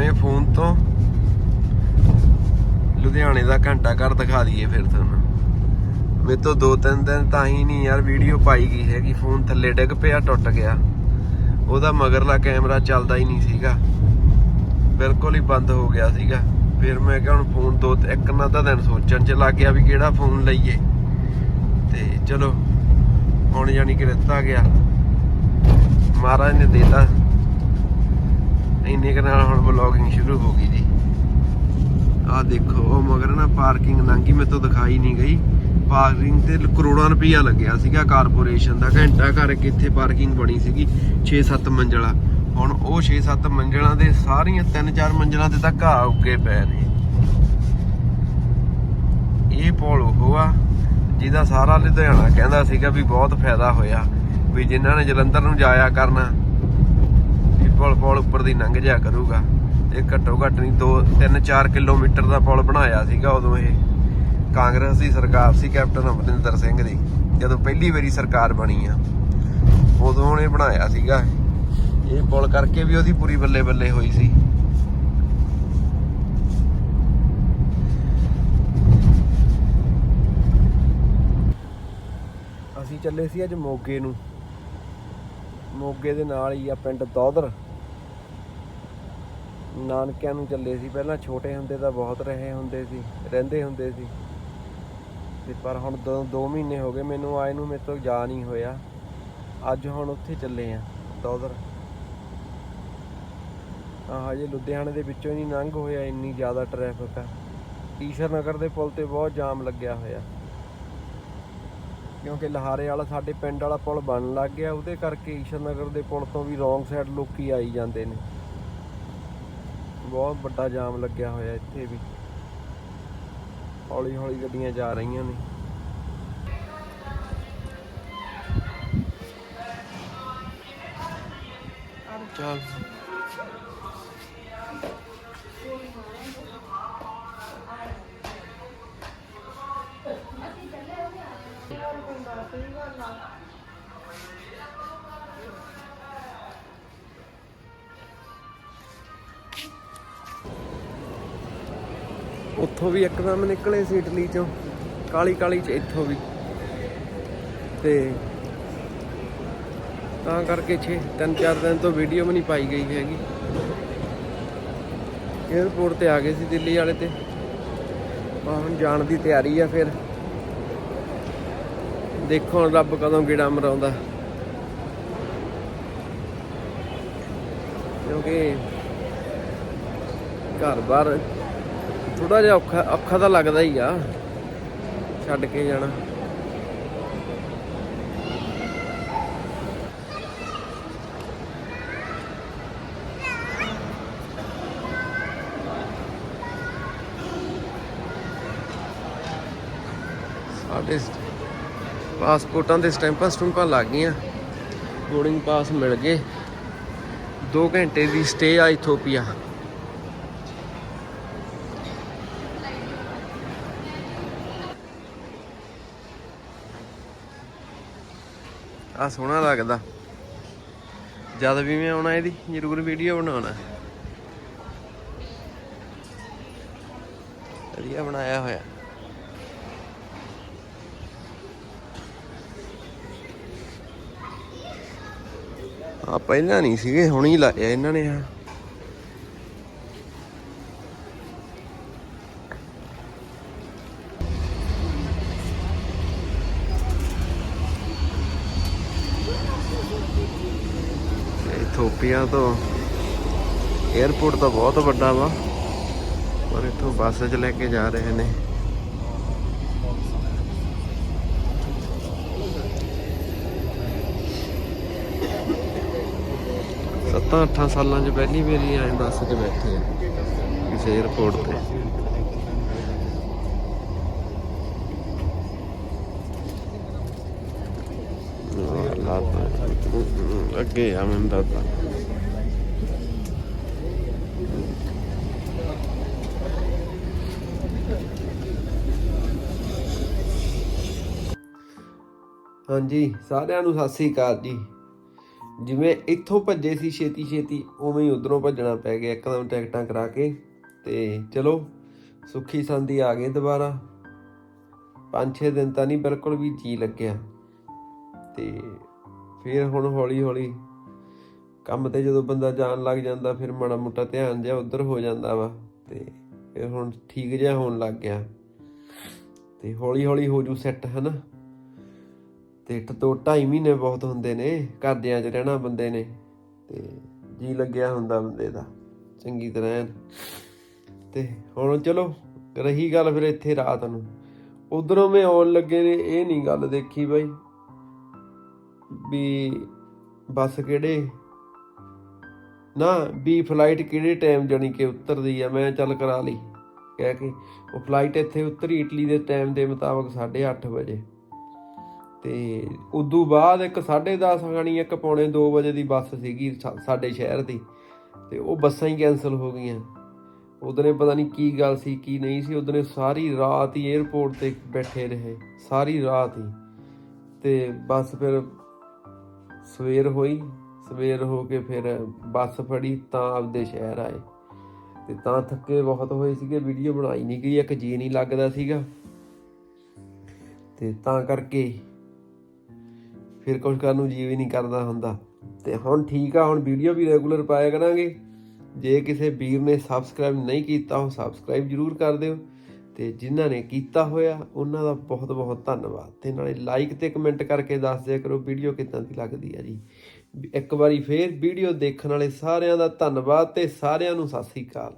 ਨਵੇਂ ਫੋਨ ਤੋਂ। ਲੁਧਿਆਣੇ ਦਾ ਘੰਟਾ ਘਰ ਦਿਖਾ ਦਈਏ ਫਿਰ ਤੁਹਾਨੂੰ। ਮੇਰੇ ਤੋਂ ਦੋ ਤਿੰਨ ਦਿਨ ਤਾਂ ਹੀ ਨਹੀਂ ਯਾਰ ਵੀਡੀਓ ਪਾਈ ਗਈ ਹੈਗੀ, ਫੋਨ ਥੱਲੇ ਡਿੱਗ ਪਿਆ, ਟੁੱਟ ਗਿਆ। ਉਹਦਾ ਮਗਰਲਾ ਕੈਮਰਾ ਚੱਲਦਾ ਹੀ ਨਹੀਂ ਸੀਗਾ। ਬਿਲਕੁਲ ਹੀ ਬੰਦ ਹੋ ਗਿਆ ਸੀਗਾ। ਫਿਰ ਮੈਂ ਕਿਹਾ ਹੁਣ ਫੋਨ ਦੋ, ਇੱਕ ਨਾ ਤਾਂ ਦਿਨ ਸੋਚਣ ਚ ਲੱਗ ਗਿਆ ਵੀ ਕਿਹੜਾ ਫੋਨ ਲਈਏ। ਤੇ ਚਲੋ, ਹੁਣ ਜਾਨੀ ਕਿ ਦਿੱਤਾ ਗਿਆ। ਮਹਾਰਾਜ ਨੇ ਦੇਤਾ। ਇੰਨੇ ਕੁ ਨਾਲ ਹੁਣ ਵਲੌਗਿੰਗ ਸ਼ੁਰੂ ਹੋ ਗਈ ਜੀ। ਆਹ ਦੇਖੋ, ਉਹ ਮਗਰ ਨਾ ਪਾਰਕਿੰਗ ਲੰਘੀ ਮੇਰੇ ਤੋਂ ਦਿਖਾਈ ਨਹੀਂ ਗਈ। ਪਾਰਕਿੰਗ ਤੇ ਕਰੋੜਾਂ ਰੁਪਈਆ ਲੱਗਿਆ ਸੀਗਾ ਕਾਰਪੋਰੇਸ਼ਨ ਦਾ, ਘੰਟਾ ਘਰ ਕੇ ਪਾਰਕਿੰਗ ਬਣੀ ਸੀਗੀ 6-7 ਮੰਜ਼ਲਾ। ਹੁਣ ਉਹ 6-7 ਮੰਜ਼ਲਾਂ ਦੇ ਸਾਰੀਆਂ 3-4 ਮੰਜ਼ਲਾਂ ਤੇ ਤਾਂ ਘਾਹ ਉੱਗੇ ਪਏ ਨੇ। ਇਹ ਪੁਲ ਉਹ ਆ, ਜਿਹਦਾ ਸਾਰਾ ਲੁਧਿਆਣਾ ਕਹਿੰਦਾ ਸੀਗਾ ਵੀ ਬਹੁਤ ਫਾਇਦਾ ਹੋਇਆ, ਵੀ ਜਿਨ੍ਹਾਂ ਨੇ ਜਲੰਧਰ ਨੂੰ ਜਾਇਆ ਕਰਨਾ ਪੁਲ ਪੁਲ ਉੱਪਰ ਦੀ ਲੰਘ ਜਾਇਆ ਕਰੂਗਾ। ਇਹ ਘੱਟੋ ਘੱਟ ਨਹੀਂ 2 3-4 ਕਿਲੋਮੀਟਰ ਦਾ ਪੁਲ ਬਣਾਇਆ ਸੀਗਾ ਉਦੋਂ ਇਹ। ਕਾਂਗਰਸ ਦੀ ਸਰਕਾਰ ਸੀ, ਕੈਪਟਨ ਅਮਰਿੰਦਰ ਸਿੰਘ ਦੀ। ਜਦੋਂ ਪਹਿਲੀ ਵਾਰੀ ਸਰਕਾਰ ਬਣੀ ਆ, ਉਦੋਂ ਉਹਨੇ ਬਣਾਇਆ ਸੀਗਾ ਇਹ। ਪੁਲ ਕਰਕੇ ਵੀ ਉਹਦੀ ਪੂਰੀ ਬੱਲੇ ਬੱਲੇ ਹੋਈ ਸੀ। ਅਸੀਂ ਚੱਲੇ ਸੀ ਅੱਜ ਮੋਗੇ ਨੂੰ। ਮੋਗੇ ਦੇ ਨਾਲ ਹੀ ਆ ਪਿੰਡ ਦੌਦਰ ਨਾਨਕਿਆਂ ਨੂੰ ਚੱਲੇ ਸੀ। ਪਹਿਲਾਂ ਛੋਟੇ ਹੁੰਦੇ ਤਾਂ ਬਹੁਤ ਰਹੇ ਹੁੰਦੇ ਸੀ, ਰਹਿੰਦੇ ਹੁੰਦੇ ਸੀ। ਤੇ ਪਰ ਹੁਣ 2 ਮਹੀਨੇ ਹੋ ਗਏ ਮੈਨੂੰ ਆਏ ਨੂੰ, ਮੇਰੇ ਤੋਂ ਜਾ ਨਹੀਂ ਹੋਇਆ। ਅੱਜ ਹੁਣ ਉੱਥੇ ਚੱਲੇ ਆ, ਦੌਦਰ। ਆਹ ਹਜੇ ਲੁਧਿਆਣੇ ਦੇ ਵਿੱਚੋਂ ਨਹੀਂ ਲੰਘ ਹੋਇਆ, ਇੰਨੀ ਜ਼ਿਆਦਾ ਟ੍ਰੈਫਿਕ ਆ। ਈਸ਼ਰ ਨਗਰ ਦੇ ਪੁਲ ਤੇ ਬਹੁਤ ਜਾਮ ਲੱਗਿਆ ਹੋਇਆ। ਕਿਉਂਕਿ ਲਹਾਰੇ ਵਾਲਾ ਸਾਡੇ ਪਿੰਡ ਵਾਲਾ ਪੁਲ ਬਣਨ ਲੱਗ ਗਿਆ, ਉਹਦੇ ਕਰਕੇ ਈਸ਼ਰ ਨਗਰ ਦੇ ਪੁਲ ਤੋਂ ਵੀ ਰੋਂਗ ਸਾਈਡ ਲੋਕੀ ਆਈ ਜਾਂਦੇ ਨੇ। ਬਹੁਤ ਵੱਡਾ ਜਾਮ ਲੱਗਿਆ ਹੋਇਆ ਇੱਥੇ ਵੀ। ਹੌਲੀ ਹੌਲੀ ਗੱਡੀਆਂ ਜਾ ਰਹੀਆਂ ਨੇ। ਚੱਲ। ਉੱਥੋਂ ਵੀ ਇੱਕਦਮ ਨਿਕਲੇ ਸੀ ਇਟਲੀ ਚੋਂ। ਕਾਲੀ ਕਾਲੀ ਚ ਇੱਥੋਂ ਵੀ। ਤੇ ਤਾਂ ਕਰਕੇ 6 ਤਿੰਨ ਚਾਰ ਦਿਨ ਤੋਂ ਵੀਡੀਓ ਵੀ ਨਹੀਂ ਪਾਈ ਗਈ ਹੈਗੀ। 에어ਪੋਰਟ ਤੇ ਆ ਗਏ ਸੀ ਦਿੱਲੀ ਵਾਲੇ ਤੇ। ਆ ਹੁਣ ਜਾਣ ਦੀ ਤਿਆਰੀ ਆ ਫਿਰ। ਦੇਖੋ ਹੁਣ ਰੱਬ ਕਦੋਂ ਗੇੜਾ ਮਰਾਉਂਦਾ। ਕਿਉਂਕਿ ਘਰ ਬਾਰ ਥੋੜਾ ਜਿਹਾ ਔਖਾ ਔਖਾ ਤਾਂ ਲੱਗਦਾ ਹੀ ਆ। ਛੱਡ ਕੇ ਜਾਣਾ। ਸਾਡੇ ਪਾਸਪੋਰਟਾਂ ਦੇ ਸਟੈਂਪਾਂ ਸਟੂੰਪਾਂ ਲੱਗ ਗਈਆਂ। ਬੋਰਡਿੰਗ ਪਾਸ ਮਿਲ ਗਏ। 2 ਘੰਟੇ ਦੀ ਸਟੇ ਆ ਇਥੋਪੀਆ। ਆ ਸੋਹਣਾ ਲੱਗਦਾ। ਜਦ ਵੀ ਮੈਂ ਆਉਣਾ ਇਹਦੀ, ਜ਼ਰੂਰ ਵੀਡੀਓ ਬਣਾਉਣਾ। ਵਧੀਆ ਬਣਾਇਆ ਹੋਇਆ। ਆ ਪਹਿਲਾਂ ਨਹੀਂ ਸੀਗੇ, ਹੁਣ ਹੀ ਲਾਇਆ ਇਹਨਾਂ ਨੇ ਆ शोपिया तो एयरपोर्ट तो बहुत बड़ा वा और इतों बस च लैके जा रहे हैं सत्त अठा साल पहली बारी आए बस च बैठे किसी एयरपोर्ट पर ਲਾਤਾ ਅੱਗੇ ਆ ਮੈਂ ਦਾਤਾ। ਹਾਂਜੀ, ਸਾਰਿਆਂ ਨੂੰ ਸਤਿ ਸ੍ਰੀ ਅਕਾਲ ਜੀ। ਜਿਵੇਂ ਇੱਥੋਂ ਭੱਜੇ ਸੀ ਛੇਤੀ ਛੇਤੀ, ਉਵੇਂ ਹੀ ਉਧਰੋਂ ਭੱਜਣਾ ਪੈ ਗਿਆ, ਇੱਕਦਮ ਟਿਕਟਾਂ ਕਰਾ ਕੇ। ਤੇ ਚਲੋ, ਸੁੱਖੀ ਸੰਦੀ ਆ ਗਏ ਦੁਬਾਰਾ। ਪੰਜ ਛੇ ਦਿਨ ਤਾਂ ਨਹੀਂ ਬਿਲਕੁਲ ਵੀ ਜੀ ਲੱਗਿਆ। ਤੇ ਫਿਰ ਹੁਣ ਹੌਲੀ ਹੌਲੀ ਕੰਮ ਤੇ ਜਦੋਂ ਬੰਦਾ ਜਾਣ ਲੱਗ ਜਾਂਦਾ, ਫਿਰ ਮਾੜਾ ਮੋਟਾ ਧਿਆਨ ਜਿਹਾ ਉਧਰ ਹੋ ਜਾਂਦਾ ਵਾ ਤੇ ਫਿਰ ਹੁਣ ਠੀਕ ਜਿਹਾ ਹੋਣ ਲੱਗ ਗਿਆ। ਤੇ ਹੌਲੀ ਹੌਲੀ ਹੋ ਜੂ ਸੈੱਟ ਹਨਾ? ਤੇ ਤੋਂ ਢਾਈ ਮਹੀਨੇ ਬਹੁਤ ਹੁੰਦੇ ਨੇ, ਘਰਦਿਆਂ 'ਚ ਰਹਿਣਾ ਬੰਦੇ ਨੇ ਤੇ ਜੀ ਲੱਗਿਆ ਹੁੰਦਾ ਬੰਦੇ ਦਾ, ਚੰਗੀ ਤਰ੍ਹਾਂ। ਤੇ ਹੁਣ ਚਲੋ, ਰਹੀ ਗੱਲ ਫਿਰ ਇੱਥੇ ਰਾਤ ਨੂੰ। ਉਧਰੋਂ ਮੈਂ ਆਉਣ ਲੱਗੇ ਨੇ, ਇਹ ਨਹੀਂ ਗੱਲ ਦੇਖੀ ਬਾਈ। ਵੀ ਬੱਸ ਕਿਹੜੇ? ਨਾ, ਵੀ ਫਲਾਈਟ ਕਿਹੜੇ ਟਾਈਮ ਜਾਣੀ ਕਿ ਉਤਰਦੀ ਆ? ਮੈਂ ਚੱਲ ਕਰਾ ਲਈ। ਕਹਿ ਕੇ, ਉਹ ਫਲਾਈਟ ਇੱਥੇ ਉਤਰੀ ਇਟਲੀ ਦੇ ਟਾਈਮ ਦੇ ਮੁਤਾਬਕ 8:30 ਵਜੇ। ਤੇ ਉਦੋਂ ਬਾਅਦ ਇੱਕ 10:30 ਗਣੀ ਇੱਕ ਪੌਣੇ 2 ਵਜੇ ਦੀ ਬੱਸ ਸੀਗੀ ਸਾਡੇ ਸ਼ਹਿਰ ਦੀ। ਤੇ ਉਹ ਬੱਸਾਂ ਹੀ ਕੈਨਸਲ ਹੋ ਗਈਆਂ। ਉਦੋਂ ਪਤਾ ਨਹੀਂ ਕੀ ਗੱਲ ਸੀ, ਕੀ ਨਹੀਂ ਸੀ। ਉਦੋਂ ਸਾਰੀ ਰਾਤ ਹੀ 에어ਪੋਰਟ ਤੇ ਬੈਠੇ ਰਹੇ। ਸਾਰੀ ਰਾਤ ਹੀ। ਤੇ ਬੱਸ ਫਿਰ ਸਵੇਰ ਹੋਈ, ਸਵੇਰ ਹੋ ਕੇ ਫਿਰ ਬੱਸ ਫੜੀ, ਤਾਂ ਆਪਦੇ ਸ਼ਹਿਰ ਆਏ। ਤੇ ਤਾਂ ਥੱਕੇ ਬਹੁਤ ਹੋਏ ਸੀਗੇ, ਵੀਡੀਓ ਬਣਾਈ ਨਹੀਂ ਗਈ, ਇੱਕ ਜੀ ਨਹੀਂ ਲੱਗਦਾ ਸੀਗਾ। ਤੇ ਤਾਂ ਕਰਕੇ ਫਿਰ ਕੁਝ ਕਰਨ ਨੂੰ ਜੀ ਵੀ ਨਹੀਂ ਕਰਦਾ ਹੁੰਦਾ। ਤੇ ਹੁਣ ਠੀਕ ਆ, ਹੁਣ ਵੀਡੀਓ ਵੀ ਰੈਗੂਲਰ ਪਾਇਆ ਕਰਾਂਗੇ। ਜੇ ਕਿਸੇ ਵੀਰ ਨੇ ਸਬਸਕ੍ਰਾਈਬ ਨਹੀਂ ਕੀਤਾ, ਉਹ ਸਬਸਕ੍ਰਾਈਬ ਜਰੂਰ ਕਰ ਦਿਓ। ਤੇ ਜਿਨ੍ਹਾਂ ਨੇ ਕੀਤਾ ਹੋਇਆ, ਉਹਨਾਂ ਦਾ ਬਹੁਤ ਬਹੁਤ ਧੰਨਵਾਦ। ਤੇ ਨਾਲੇ ਲਾਈਕ ਤੇ ਕਮੈਂਟ ਕਰਕੇ ਦੱਸ ਦਿਆ ਕਰੋ ਵੀਡੀਓ ਕਿੱਦਾਂ ਦੀ ਲੱਗਦੀ ਆ ਜੀ। ਇੱਕ ਵਾਰੀ ਫੇਰ ਵੀਡੀਓ ਦੇਖਣ ਵਾਲੇ ਸਾਰਿਆਂ ਦਾ ਧੰਨਵਾਦ ਤੇ ਸਾਰਿਆਂ ਨੂੰ ਸਤਿ ਸ੍ਰੀ ਅਕਾਲ।